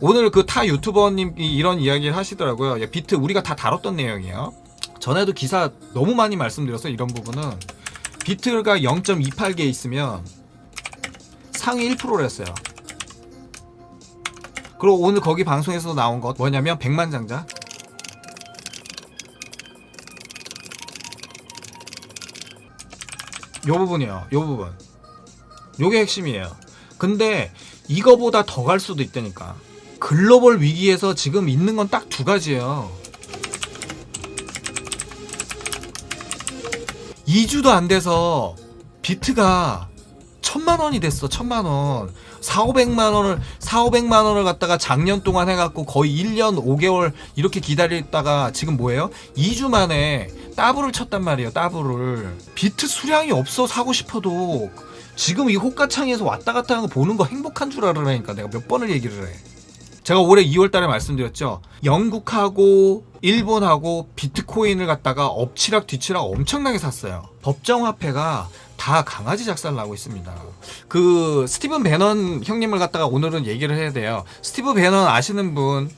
오늘 그 타 유튜버님이 이런 이야기를 하시더라고요. 야, 비트 우리가 다 다뤘던 내용이에요. 전에도 기사 너무 많이 말씀드렸어요. 이런 부분은 비트가 0.28개 있으면 상위 1%랬어요. 그리고 오늘 거기 방송에서 나온 것 뭐냐면 백만장자. 요 부분이요. 요 부분. 요게 핵심이에요. 근데 이거보다 더 갈 수도 있다니까. 글로벌 위기에서 지금 있는 건 딱 두 가지예요. 2주도 안 돼서 비트가 천만 원이 됐어. 천만 원. 4, 500만 원을 4, 500만 원을 갖다가 작년 동안 해 갖고 거의 1년 5개월 이렇게 기다렸다가 지금 뭐예요? 2주 만에 따블을 쳤단 말이에요. 따블을. 비트 수량이 없어 사고 싶어도 지금 이 호가창에서 왔다 갔다 하는 거 보는 거 행복한 줄 알으라니까 내가 몇 번을 얘기를 해. 제가 올해 2월 달에 말씀드렸죠. 영국하고 일본하고 비트코인을 갖다가 엎치락 뒤치락 엄청나게 샀어요. 법정화폐가 다 강아지 작살 나고 있습니다. 그 스티븐 배넌 형님을 갖다가 오늘은 얘기를 해야 돼요. 스티브 배넌 아시는 분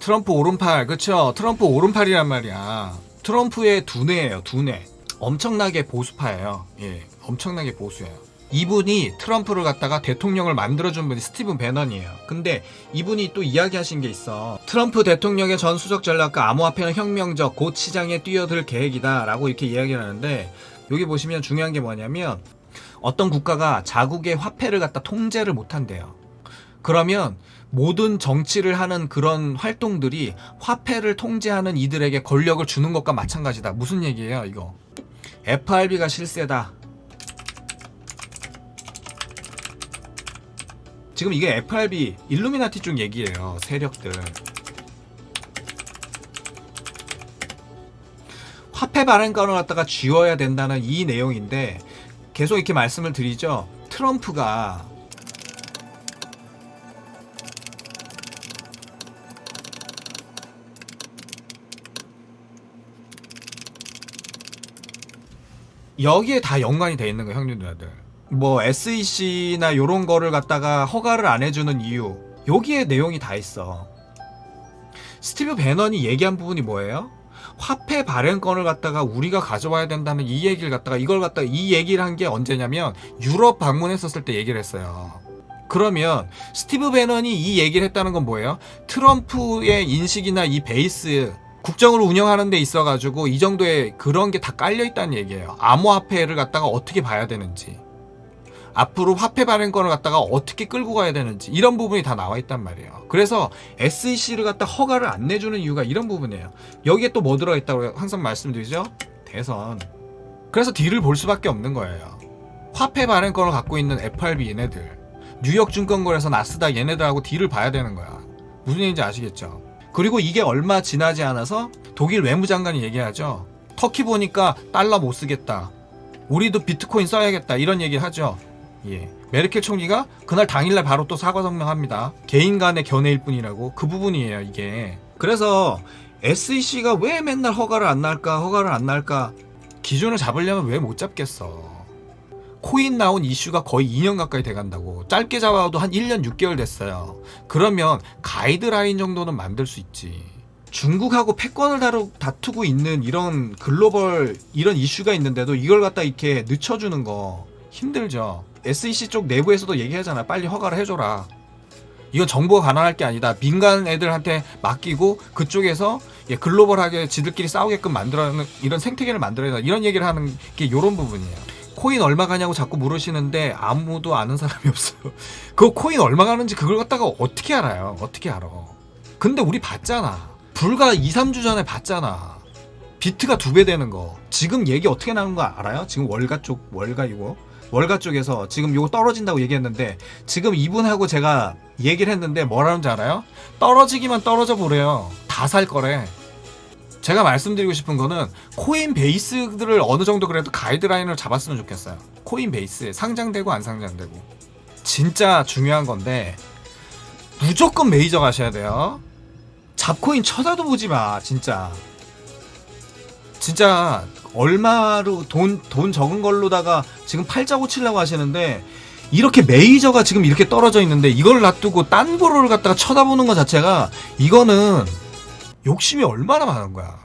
트럼프 오른팔 그쵸? 트럼프 오른팔이란 말이야. 트럼프의 두뇌예요, 두뇌. 엄청나게 보수파예요. 예, 엄청나게 보수예요. 이분이 트럼프를 갖다가 대통령을 만들어준 분이 스티븐 배넌이에요. 근데 이분이 또 이야기하신 게 있어. 트럼프 대통령의 전 수석 전략과 암호화폐는 혁명적 곧 시장에 뛰어들 계획이다라고 이렇게 이야기를 하는데 여기 보시면 중요한 게 뭐냐면 어떤 국가가 자국의 화폐를 갖다 통제를 못한대요. 그러면 모든 정치를 하는 그런 활동들이 화폐를 통제하는 이들에게 권력을 주는 것과 마찬가지다. 무슨 얘기예요, 이거? FRB가 실세다. 지금 이게 FRB 일루미나티 쪽 얘기예요. 세력들. 화폐 발행권을 갖다가 쥐어야 된다는 이 내용인데 계속 이렇게 말씀을 드리죠. 트럼프가 여기에 다 연관이 돼 있는 거예요, 형님 누나들. 뭐 SEC나 요런 거를 갖다가 허가를 안 해주는 이유 여기에 내용이 다 있어. 스티브 배넌이 얘기한 부분이 뭐예요? 화폐 발행권을 갖다가 우리가 가져와야 된다는 이 얘기를 갖다가 이걸 갖다가 이 얘기를 한 게 언제냐면 유럽 방문했었을 때 얘기를 했어요. 그러면 스티브 배넌이 이 얘기를 했다는 건 뭐예요? 트럼프의 인식이나 이 베이스 국정을 운영하는 데 있어 가지고 이 정도의 그런 게 다 깔려 있다는 얘기예요. 암호화폐를 갖다가 어떻게 봐야 되는지. 앞으로 화폐 발행권을 갖다가 어떻게 끌고 가야 되는지 이런 부분이 다 나와 있단 말이에요. 그래서 SEC를 갖다 허가를 안 내주는 이유가 이런 부분이에요. 여기에 또 뭐 들어가 있다고 항상 말씀드리죠? 대선. 그래서 뒤를 볼 수밖에 없는 거예요. 화폐 발행권을 갖고 있는 FRB 얘네들, 뉴욕 증권거래소 나스닥 얘네들하고 뒤를 봐야 되는 거야. 무슨 얘기인지 아시겠죠? 그리고 이게 얼마 지나지 않아서 독일 외무장관이 얘기하죠. 터키 보니까 달러 못 쓰겠다. 우리도 비트코인 써야겠다. 이런 얘기 하죠. 예. 메르켈 총리가 그날 당일날 바로 또 사과 성명합니다. 개인 간의 견해일 뿐이라고 그 부분이에요, 이게. 그래서 SEC가 왜 맨날 허가를 안 날까, 허가를 안 날까 기준을 잡으려면 왜 못 잡겠어. 코인 나온 이슈가 거의 2년 가까이 돼 간다고. 짧게 잡아도 한 1년 6개월 됐어요. 그러면 가이드라인 정도는 만들 수 있지. 중국하고 패권을 다루, 다투고 있는 이런 글로벌 이런 이슈가 있는데도 이걸 갖다 이렇게 늦춰주는 거 힘들죠. SEC 쪽 내부에서도 얘기하잖아. 빨리 허가를 해줘라. 이건 정부가 가난할 게 아니다. 민간 애들한테 맡기고 그쪽에서 예, 글로벌하게 지들끼리 싸우게끔 만들어는 이런 생태계를 만들어야. 이런 얘기를 하는 게 이런 부분이에요. 코인 얼마 가냐고 자꾸 물으시는데 아무도 아는 사람이 없어요. 그 코인 얼마 가는지 그걸 갖다가 어떻게 알아요? 어떻게 알아? 근데 우리 봤잖아. 불과 2, 3주 전에 봤잖아. 비트가 두 배 되는 거. 지금 얘기 어떻게 나오는 거 알아요? 지금 월가 쪽, 월가 이거. 월가 쪽에서 지금 요거 떨어진다고 얘기했는데 지금 이분하고 제가 얘기를 했는데 뭐라는지 알아요? 떨어지기만 떨어져 보래요. 다 살 거래. 제가 말씀드리고 싶은 거는 코인 베이스들을 어느 정도 그래도 가이드라인을 잡았으면 좋겠어요. 코인 베이스 상장되고 안 상장되고 진짜 중요한 건데 무조건 메이저 가셔야 돼요. 잡코인 쳐다도 보지 마 진짜. 진짜 얼마로 돈 돈 적은 걸로다가 지금 팔자 고 치려고 하시는데 이렇게 메이저가 지금 이렇게 떨어져 있는데 이걸 놔두고 딴 거를 갖다가 쳐다보는 것 자체가 이거는 욕심이 얼마나 많은 거야.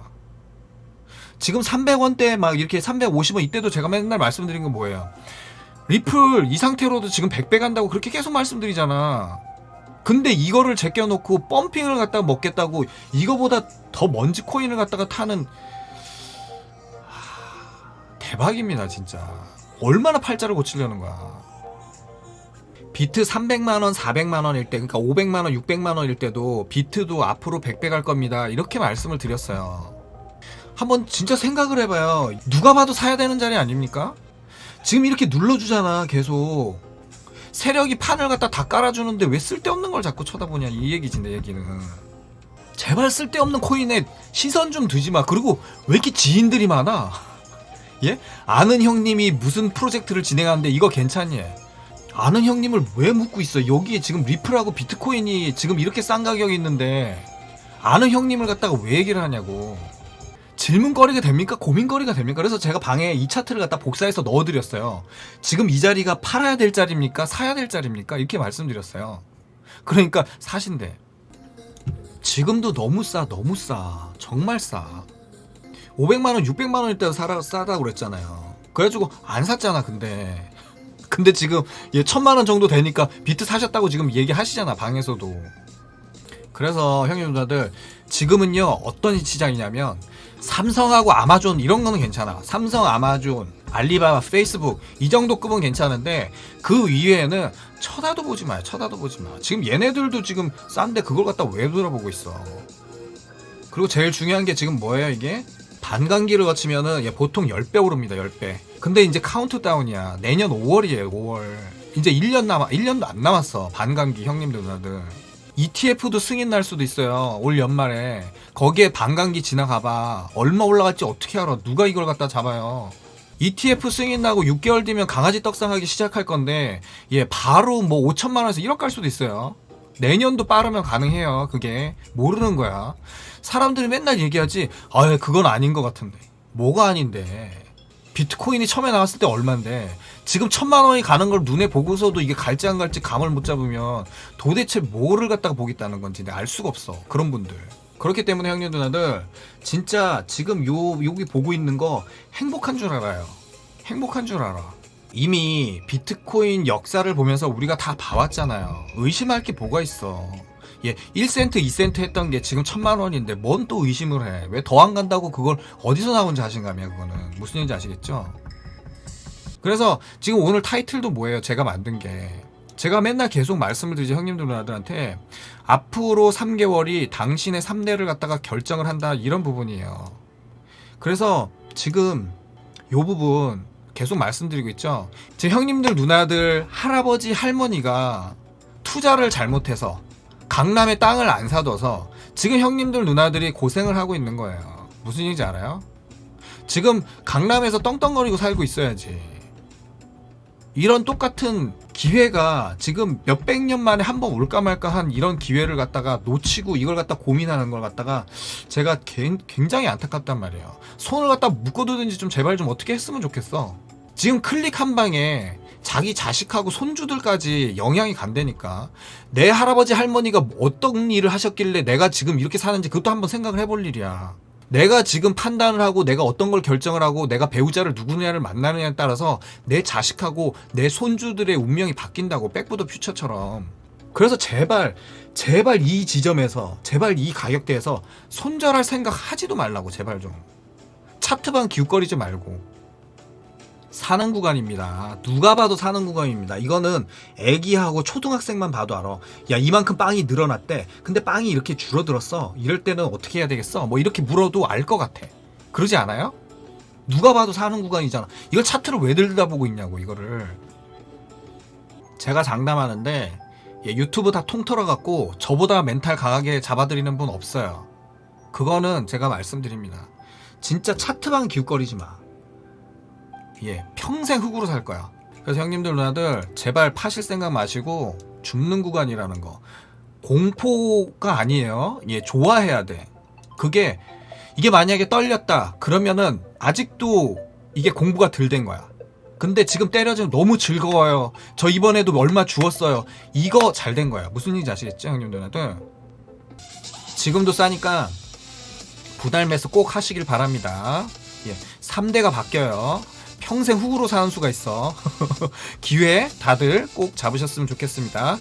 지금 300원대 막 이렇게 350원 이때도 제가 맨날 말씀드린 건 뭐예요? 리플 이 상태로도 지금 100배 간다고 그렇게 계속 말씀드리잖아. 근데 이거를 제껴놓고 펌핑을 갖다가 먹겠다고 이거보다 더 먼지 코인을 갖다가 타는 하, 대박입니다 진짜. 얼마나 팔자를 고치려는 거야. 비트 300만원, 400만원일 때, 그러니까 500만원, 600만원일 때도 비트도 앞으로 100배 갈 겁니다. 이렇게 말씀을 드렸어요. 한번 진짜 생각을 해봐요. 누가 봐도 사야 되는 자리 아닙니까? 지금 이렇게 눌러주잖아, 계속. 세력이 판을 갖다 다 깔아주는데 왜 쓸데없는 걸 자꾸 쳐다보냐, 이 얘기지, 내 얘기는. 제발 쓸데없는 코인에 시선 좀 두지 마. 그리고 왜 이렇게 지인들이 많아? 예? 아는 형님이 무슨 프로젝트를 진행하는데 이거 괜찮니? 아는 형님을 왜 묻고 있어? 여기에 지금 리플하고 비트코인이 지금 이렇게 싼 가격이 있는데 아는 형님을 갖다가 왜 얘기를 하냐고. 질문거리가 됩니까? 고민거리가 됩니까? 그래서 제가 방에 이 차트를 갖다 복사해서 넣어드렸어요. 지금 이 자리가 팔아야 될 자리입니까? 사야 될 자리입니까? 이렇게 말씀드렸어요. 그러니까 사신데 지금도 너무 싸, 너무 싸. 정말 싸. 500만 원, 600만 원일 때도 사라, 싸다고 그랬잖아요. 그래가지고 안 샀잖아, 근데. 근데 지금 얘 천만 원 정도 되니까 비트 사셨다고 지금 얘기하시잖아 방에서도. 그래서 형님 누나들 지금은요 어떤 시장이냐면 삼성하고 아마존 이런 거는 괜찮아. 삼성, 아마존, 알리바바, 페이스북 이 정도 급은 괜찮은데 그 이외에는 쳐다도 보지 마요. 쳐다도 보지 마. 지금 얘네들도 지금 싼데 그걸 갖다 왜 돌아보고 있어. 그리고 제일 중요한 게 지금 뭐예요 이게? 반감기를 거치면은 얘 보통 10배 오릅니다 10배. 근데 이제 카운트다운이야. 내년 5월이에요 5월. 이제 1년 남아 1년도 안 남았어 반감기 형님들 누나들 ETF도 승인 날 수도 있어요 올 연말에. 거기에 반감기 지나가봐. 얼마 올라갈지 어떻게 알아? 누가 이걸 갖다 잡아요? ETF 승인 나고 6개월 뒤면 강아지 떡상하기 시작할 건데 얘 바로 뭐 5천만 원에서 1억 갈 수도 있어요 내년도 빠르면 가능해요. 그게 모르는 거야. 사람들이 맨날 얘기하지 아 그건 아닌 것 같은데. 뭐가 아닌데? 비트코인이 처음에 나왔을 때 얼만데? 지금 천만 원이 가는 걸 눈에 보고서도 이게 갈지 안 갈지 감을 못 잡으면 도대체 뭐를 갖다가 보겠다는 건지 알 수가 없어. 그런 분들. 그렇기 때문에 형님 누나들 진짜 지금 요 여기 보고 있는 거 행복한 줄 알아요. 행복한 줄 알아 이미 비트코인 역사를 보면서 우리가 다 봐왔잖아요 의심할 게 뭐가 있어 예, 1센트, 2센트 했던 게 지금 천만 원인데 뭔 또 의심을 해? 왜 더 안 간다고 그걸 어디서 나온 자신감이야, 그거는. 무슨 얘기인지 아시겠죠? 그래서 지금 오늘 타이틀도 뭐예요? 제가 만든 게. 제가 맨날 계속 말씀을 드리죠, 형님들 누나들한테. 앞으로 3개월이 당신의 3대를 갖다가 결정을 한다, 이런 부분이에요. 그래서 지금 요 부분 계속 말씀드리고 있죠. 지금 형님들 누나들 할아버지 할머니가 투자를 잘못해서 강남에 땅을 안 사둬서 지금 형님들 누나들이 고생을 하고 있는 거예요. 무슨 얘기인지 알아요? 지금 강남에서 떵떵거리고 살고 있어야지. 이런 똑같은 기회가 지금 몇백 년 만에 한 번 올까 말까 한 이런 기회를 갖다가 놓치고 이걸 갖다 고민하는 걸 갖다가 제가 개- 굉장히 안타깝단 말이에요. 손을 갖다 묶어두든지 좀 제발 좀 어떻게 했으면 좋겠어. 지금 클릭 한 방에 자기 자식하고 손주들까지 영향이 간다니까. 내 할아버지 할머니가 어떤 일을 하셨길래 내가 지금 이렇게 사는지 그것도 한번 생각을 해볼 일이야. 내가 지금 판단을 하고 내가 어떤 걸 결정을 하고 내가 배우자를 누구냐를 만나느냐에 따라서 내 자식하고 내 손주들의 운명이 바뀐다고 백보드 퓨처처럼. 그래서 제발 제발 이 지점에서 제발 이 가격대에서 손절할 생각 하지도 말라고 제발 좀. 차트방 기웃거리지 말고. 사는 구간입니다. 누가 봐도 사는 구간입니다. 이거는 애기하고 초등학생만 봐도 알아. 야, 이만큼 빵이 늘어났대. 근데 빵이 이렇게 줄어들었어. 이럴 때는 어떻게 해야 되겠어? 뭐 이렇게 물어도 알 것 같아. 그러지 않아요? 누가 봐도 사는 구간이잖아. 이걸 차트를 왜 들여다보고 있냐고, 이거를. 제가 장담하는데, 예, 유튜브 다 통틀어 갖고 저보다 멘탈 강하게 잡아드리는 분 없어요. 그거는 제가 말씀드립니다. 진짜 차트방 기웃거리지 마. 예, 평생 흙으로 살 거야. 그래서 형님들 누나들 제발 파실 생각 마시고 죽는 구간이라는 거 공포가 아니에요. 예, 좋아해야 돼. 그게 이게 만약에 떨렸다 그러면은 아직도 이게 공부가 덜 된 거야. 근데 지금 때려지면 너무 즐거워요. 저 이번에도 얼마 주웠어요. 이거 잘 된 거야. 무슨 일인지 아시겠죠, 형님들 누나들? 지금도 싸니까 부달 매수 꼭 하시길 바랍니다. 예, 3대가 바뀌어요. 평생 후구로 사는 수가 있어. 기회 다들 꼭 잡으셨으면 좋겠습니다.